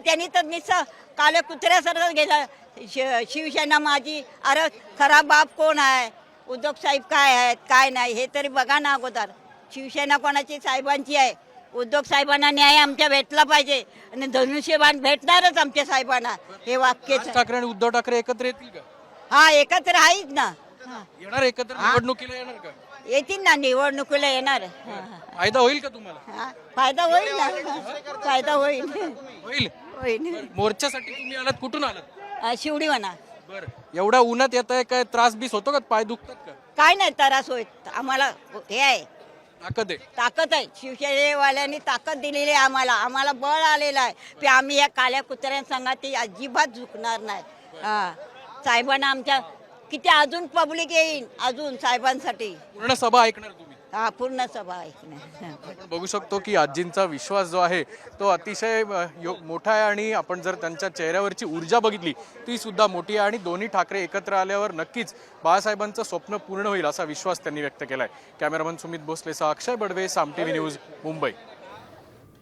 त्यांनी तर निसं काले कुत्र्यासारखं गेलं. शि- शिवसेना माझी अरे खरा बाप कोण आहे? उद्धव साहेब काय आहेत काय नाही हे तरी बघा ना अगोदर. शिवसेना कोणाची? साहेबांची आहे. उद्धव साहेबांना न्याय आमच्या भेटला पाहिजे. आणि धनुष्यबाण भेटणारच आमच्या साहेबांना. हे वाक्यच राज ठाकरे आणि उद्धव ठाकरे एकत्र येतील का? हा एकत्र आहेच ना. येणार एकत्र? निवडणुकीला येणार का? येतील ना निवडणुकीला येणार. फायदा होईल का तुम्हाला? हा, फायदा होईल ना. फायदा होईल. होईल. मोर्चासाठी तुम्ही आलात कुठून आलात? शिवडी म्हणा बर एवढ्या उन्हात येत आहे काय त्रास बीस होतो का? पाय दुखतात का? काय नाही त्रास होईल आम्हाला हे आहे. ताकद आहे. ताकद आहे. शिवसेनेवाल्यांनी ताकद दिलेली आहे आम्हाला. आम्हाला बळ आलेलं आहे. की आम्ही या काळ्या कुत्र्यांसंगा ती अजिबात झुकणार नाही. हा. साहेबांना आमच्या किती अजून पब्लिक येईन अजून साहेबांसाठी. पूर्ण सभा ऐकणार तुम्ही. हा पूर्ण सभा ऐकणार. आपण बघू शकतो की आजींचा विश्वास जो आहे तो अतिशय अ, यो- मोठा आहे आणि आपण जर त्यांच्या चेहऱ्यावरची ऊर्जा बघितली ती सुद्धा मोठी आहे आणि दोन्ही ठाकरे एकत्र आल्यावर नक्कीच बाळासाहेबांचं स्वप्न पूर्ण होईल असा विश्वास त्यांनी व्यक्त केलाय. Cameraman Sumit भोसलेसह Akshay Badve Saam T V news Mumbai.